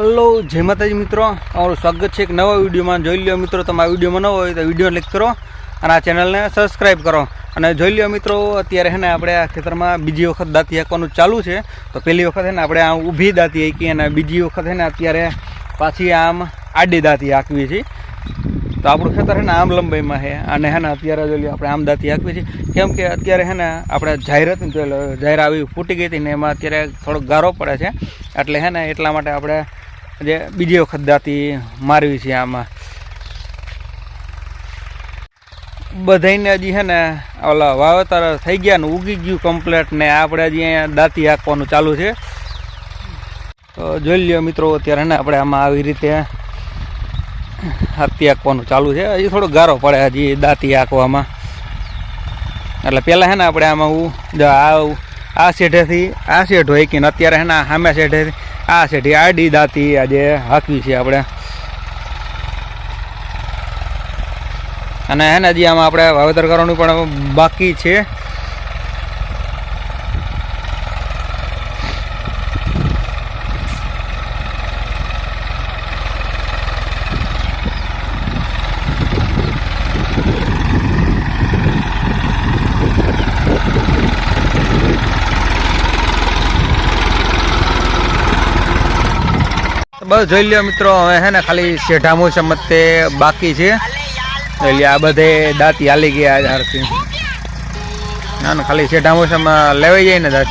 Hello જય માતાજી મિત્રો. અમારું સ્વાગત છે એક નવા વિડીયોમાં. જોઈ લ્યો મિત્રો તમે આ વિડીયોમાં ન હોય તો વીડિયો લાઈક કરો અને આ ચેનલને સબસ્ક્રાઈબ કરો. અને જોઈ લ્યો મિત્રો, અત્યારે હેને આપણે આ ખેતરમાં બીજી વખત દાંતી હાંકવાનું ચાલુ છે. તો પહેલી વખત છે ને આપણે આ ઊભી દાંતી હાંકી અને બીજી વખત હેને અત્યારે પાછી આમ આડી દાંતી હાંકવી છીએ તો આપણું ખેતર છે ને આમ લંબાઈમાં છે અને હે ને અત્યારે જોઈ લો આપણે આમ દાંતી હાંકવી છીએ કેમ કે અત્યારે હે ને આપણે જાહેરાત જોઈ જાહેર આવી ફૂટી ગઈ હતી ને એમાં અત્યારે થોડોક ગારો પડે છે. એટલે હે ને એટલા માટે આપણે જે બીજી વખત દાંતી મારવી છે આમાં. બધાને હજી છે ને ઓલા વાવેતર થઈ ગયા ને ઉગી ગયું કમ્પ્લેટ ને આપણે હજી અહીંયા દાંતી હાંકવાનું ચાલુ છે. તો જોઈ લ્યો મિત્રો, અત્યારે ને આપણે આમાં આવી રીતે હાથી હાંકવાનું ચાલુ છે. હજી થોડો ગારો પડે હજી દાંતી હાંકવામાં. એટલે પહેલાં છે ને આપણે આમાં હું આ આ શેઠેથી આ શેઢ હોય કે અત્યારે છે ને સામે શેઠેથી આ શેઠી આડી દાતી આજે હાંકવી છે આપણે. અને હે ને હજી આમાં આપણે વાવેતર કરવાનું પણ બાકી છે. બસ જોઈ લ્યો મિત્રો, હવે હે ને ખાલી શેઠા મોસમ તે બાકી છે. એટલે આ બધે દાંતી હાલી ગયા હરથી ના ખાલી મોસમ લેવાઈ જાય ને દાંત.